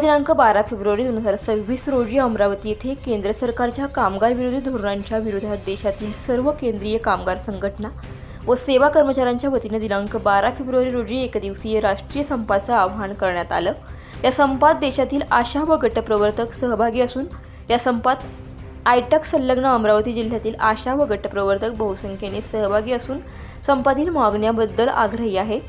दिनांक बारा फेब्रुवारी दोन हजार सव्वीस रोजी अमरावती येथे केंद्र सरकारच्या कामगार विरोधी धोरणांच्या विरोधात देशातील सर्व केंद्रीय कामगार संघटना व सेवा कर्मचाऱ्यांच्या वतीने दिनांक बारा फेब्रुवारी रोजी एकदिवसीय राष्ट्रीय संपाचं आवाहन करण्यात आलं. या संपात देशातील आशा व गटप्रवर्तक सहभागी असून या संपात आयटक संलग्न अमरावती जिल्ह्यातील आशा व गटप्रवर्तक बहुसंख्येने सहभागी असून संपातील मागण्याबद्दल आग्रही आहे.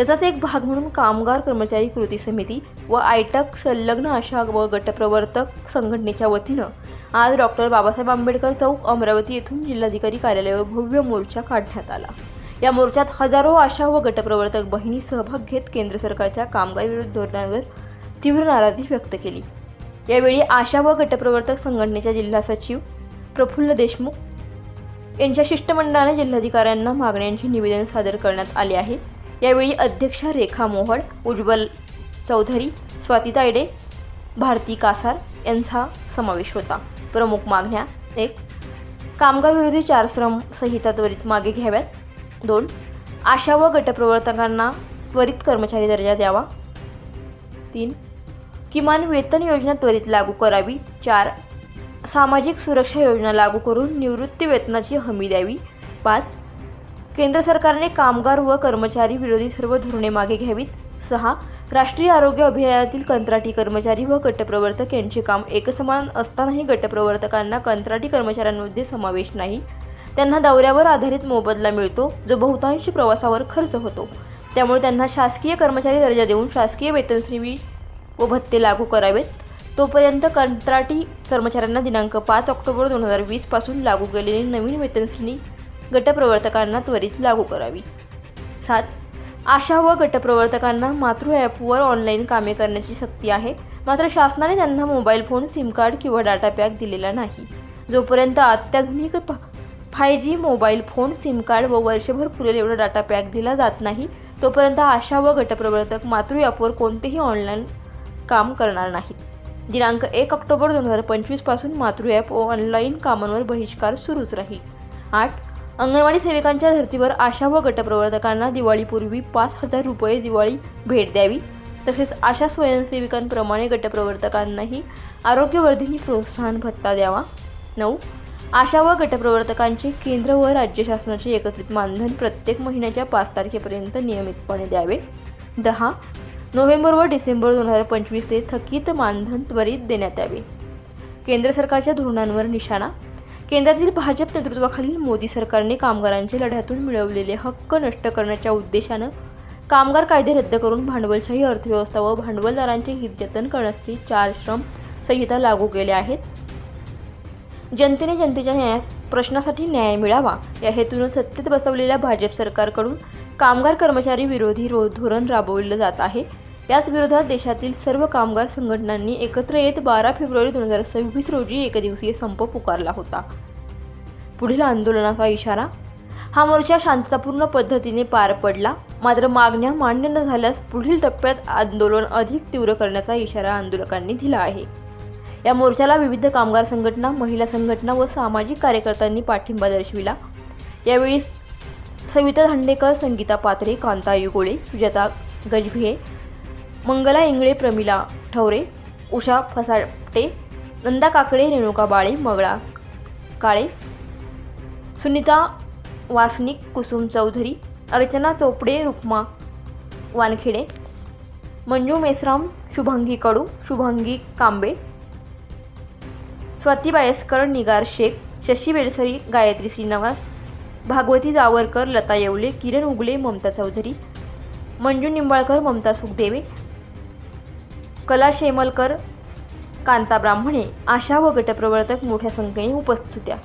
त्याचाच एक भाग म्हणून कामगार कर्मचारी कृती समिती व आयटक संलग्न आशा व गटप्रवर्तक संघटनेच्या वतीनं आज डॉक्टर बाबासाहेब आंबेडकर चौक अमरावती येथून जिल्हाधिकारी कार्यालयावर भव्य मोर्चा काढण्यात आला. या मोर्चात हजारो आशा व गटप्रवर्तक बहिणी सहभाग घेत केंद्र सरकारच्या कामगार विरोधी धोरणांवर तीव्र नाराजी व्यक्त केली. यावेळी आशा व गटप्रवर्तक संघटनेच्या जिल्हा सचिव प्रफुल्ल देशमुख यांच्या शिष्टमंडळाने जिल्हाधिकाऱ्यांना मागण्यांचे निवेदन सादर करण्यात आले आहे. यावेळी अध्यक्ष रेखा मोहड उज्ज्वल चौधरी स्वाती तायडे भारती कासार यांचा समावेश होता. प्रमुख मागण्या एक कामगार विरोधी चार श्रम संहिता त्वरित मागे घ्याव्यात. दोन आशा व गटप्रवर्तकांना त्वरित कर्मचारी दर्जा द्यावा. तीन किमान वेतन योजना त्वरित लागू करावी. चार सामाजिक सुरक्षा योजना लागू करून निवृत्ती वेतनाची हमी द्यावी. पाच केंद्र सरकारने कामगार व कर्मचारी विरोधी सर्व धोरणे मागे घ्यावीत. सहा राष्ट्रीय आरोग्य अभियानातील कंत्राटी कर्मचारी व गटप्रवर्तक यांचे काम एकसमान असतानाही गटप्रवर्तकांना कंत्राटी कर्मचाऱ्यांमध्ये समावेश नाही. त्यांना दौऱ्यावर आधारित मोबदला मिळतो जो बहुतांश प्रवासावर खर्च होतो. त्यामुळे त्यांना शासकीय कर्मचारी दर्जा देऊन शासकीय वेतनश्रेणी व भत्ते लागू करावेत. तोपर्यंत कंत्राटी कर्मचाऱ्यांना दिनांक पाच ऑक्टोबर दोन हजार वीसपासून लागू केलेली नवीन वेतनश्रेणी गटप्रवर्तकांना त्वरित लागू करावी. सात. आशा व गटप्रवर्तकांना मातृ ॲपवर ऑनलाईन कामे करण्याची सक्ती आहे. मात्र शासनाने त्यांना मोबाईल फोन सिम कार्ड किंवा डाटा पॅक दिलेला नाही. जोपर्यंत अत्याधुनिक five G mobile phone sim card व वर्षभर पुरेल एवढा डाटा पॅक दिला जात नाही तोपर्यंत आशा व गटप्रवर्तक मातृ ॲपवर कोणतेही ऑनलाईन काम करणार नाहीत. दिनांक एक ऑक्टोबर दोन हजार पंचवीसपासून मातृ ॲप व ऑनलाईन कामांवर बहिष्कार सुरूच राहील. आठ. अंगणवाडी सेविकांच्या धर्तीवर आशा व गटप्रवर्तकांना दिवाळीपूर्वी पाच हजार रुपये दिवाळी भेट द्यावी. तसेच आशा स्वयंसेविकांप्रमाणे गटप्रवर्तकांनाही आरोग्यवर्धिनी प्रोत्साहन भत्ता द्यावा. नऊ. आशा व गटप्रवर्तकांचे केंद्र व राज्य शासनाचे एकत्रित मानधन प्रत्येक महिन्याच्या पाच तारखेपर्यंत नियमितपणे द्यावे. दहा. नोव्हेंबर व डिसेंबर दोन हजार पंचवीस ते थकीत मानधन त्वरित देण्यात यावे. केंद्र सरकारच्या धोरणांवर निशाणा केंद्रातील भाजप नेतृत्वाखालील मोदी सरकारने कामगारांचे लढ्यातून मिळवलेले हक्क नष्ट करण्याच्या उद्देशानं कामगार कायदे रद्द करून भांडवलशाही अर्थव्यवस्था व भांडवलदारांचे हित जतन करण्यासाठी चार श्रम संहिता लागू केल्या आहेत. जनतेने जनतेच्या न्यायात प्रश्नासाठी न्याय मिळावा या हेतून सत्तेत बसवलेल्या भाजप सरकारकडून कामगार कर्मचारी विरोधी रो धोरण राबवलं जात आहे. याच विरोधात देशातील सर्व कामगार संघटनांनी एकत्र येत बारा फेब्रुवारी दोन हजार सव्वीस रोजी एकदिवसीय संप पुकारला होता. पुढील आंदोलनाचा इशारा हा मोर्चा शांततापूर्ण पद्धतीने पार पडला मात्र मागण्या मान्य न झाल्यास पुढील टप्प्यात आंदोलन अधिक तीव्र करण्याचा इशारा आंदोलकांनी दिला आहे. या मोर्चाला विविध कामगार संघटना महिला संघटना व सामाजिक कार्यकर्त्यांनी पाठिंबा दर्शविला. यावेळी सविता धांडेकर संगीता पात्रे कांता युगोळे सुजाता गजभिये मंगला इंगळे प्रमिला ठवरे उषा फसाटे नंदा काकडे रेणुका बाळे मगळा काळे सुनीता वासनिक कुसुम चौधरी अर्चना चोपडे रुक्मा वानखेडे मंजू मेसराम शुभांगी कडू शुभांगी कांबे स्वाती बायस्कर निगार शेख शशी बेलसरी गायत्री श्रीनिवास भागवती जावरकर लता येवले किरण उगले ममता चौधरी मंजू निंबाळकर ममता सुखदेवे कला शेमलकर कांता ब्राह्मणे आशा व गटप्रवर्तक मोठ्या संख्येने उपस्थित होत्या.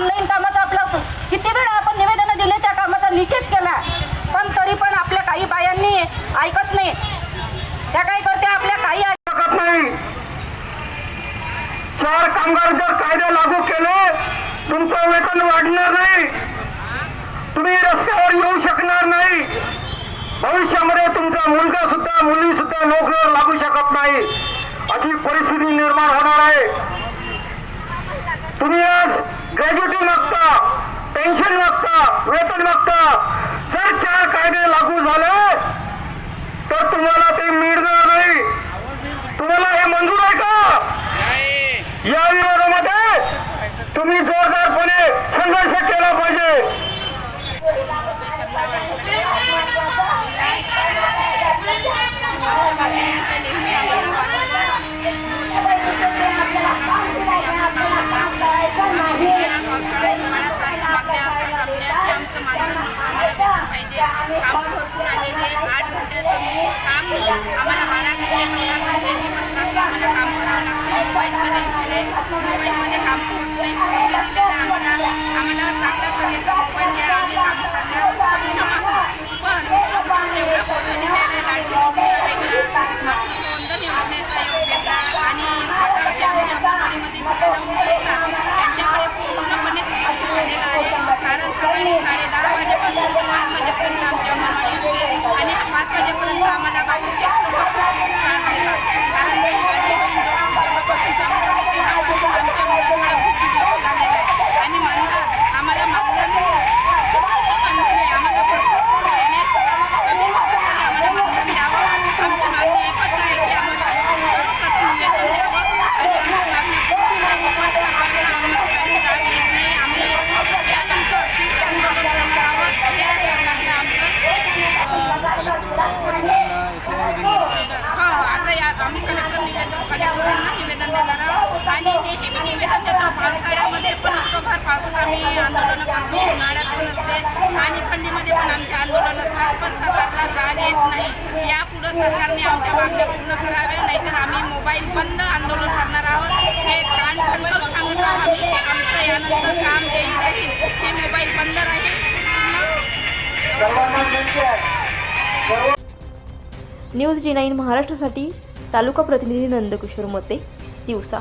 ऑनलाईन कामाचा आपला किती वेळा आपण निवेदन दिले त्या कामाचा निषेध केला. पण तरी पण आपल्या काही बायांनी ऐकत नाही. त्या काय करते? आपल्या काही शकत नाही. चार कामगार जर कायदे लागू केले तुमचं वेतन वाढणार नाही. तुम्ही रस्त्यावर येऊ शकणार नाही. भविष्यामध्ये तुमचा मुलगा सुद्धा मुली सुद्धा नोकरीवर लागू शकत नाही. अशी परिस्थिती निर्माण होणार आहे. तुम्ही ग्रॅज्युटी मागता पेन्शन मागता वेतन मागता. जर चार कायदे लागू झाले तर तुम्हाला ते मिळणार नाही. तुम्हाला हे मंजूर आहे का? या विरोधामध्ये तुम्ही जोरदारपणे संघर्ष केला पाहिजे भरपूर आलेले आठ घंट्याचं काम आम्हाला आम्हाला काम करावं लागते मोबाईलचं टेन्शन आहे. मोबाईलमध्ये काम होत नाही पूर्वी दिलेलं आम्हाला आम्हाला चांगल्या तऱ्हेचा मोबाईल द्या आम्ही काम करण्यास सक्षम आहोत पण आमच्यावर एवढा बोजा दिलेला आहे लाडकी बहिणीचा वेगळा मातृत्व वंदन योजनेचा एक वेगळा आणि आता जे आमच्या अंगणवाडीमध्ये शिकायला मुलं येतात त्यांच्याकडे पूर्णपणे दुर्लक्ष झालेलं आहे कारण सकाळी साडे दहा वाजेपासून तर पाच वाजेपर्यंत आमची अंगणवाडी असते आणि हा पाच वाजेपर्यंत आम्हाला बाहेरचेच लोक त्रास देतात कारण लाडकी बहीण जेव्हा- जेव्हापासून चालू झाली तेव्हापासून आमच्या मुलांकडे खूप दुर्लक्ष झालेलं आहे आणि मानधन आम्हाला मानधन खूप मोठं मानधन आहे आम्हाला भरपूर येण्यास सगळे सगळं तरी आम्हाला मानधन द्यावं आमची मागणी एकच आहे की आम्हाला सर्वप्रथम वेतन द्यावं आणि आमच्या मागण्या पूर्ण करावं पण सरकारला आम्हाला काही जाग येत नाही आम्ही यानंतर तीव्र आंदोलन करणार आहोत या सरकारला आमचं हो हो आता या आम्ही कलेक्टर निवेदन कलेक्टरांना निवेदन देणार आहोत आणि नेहमी निवेदन देतो पावसाळ्यामध्ये पण असतो आम्ही आंदोलनं करतो. उन्हाळ्यात पण असते आणि थंडीमध्ये पण आमचे आंदोलन असतात. पण सरकारला जाग येत नाही. यापुढं सरकारने आमच्या मागण्या पूर्ण कराव्या नाहीतर आम्ही मोबाईल बंद आंदोलन करणार आहोत. हे कान ठणकावून सांगत आहोत आम्ही. आमचं यानंतर काम जे राहील. ते मोबाईल बंद राहील. न्यूज जी नाईन महाराष्ट्रासाठी तालुका प्रतिनिधी नंदकिशोर मते दिवसा.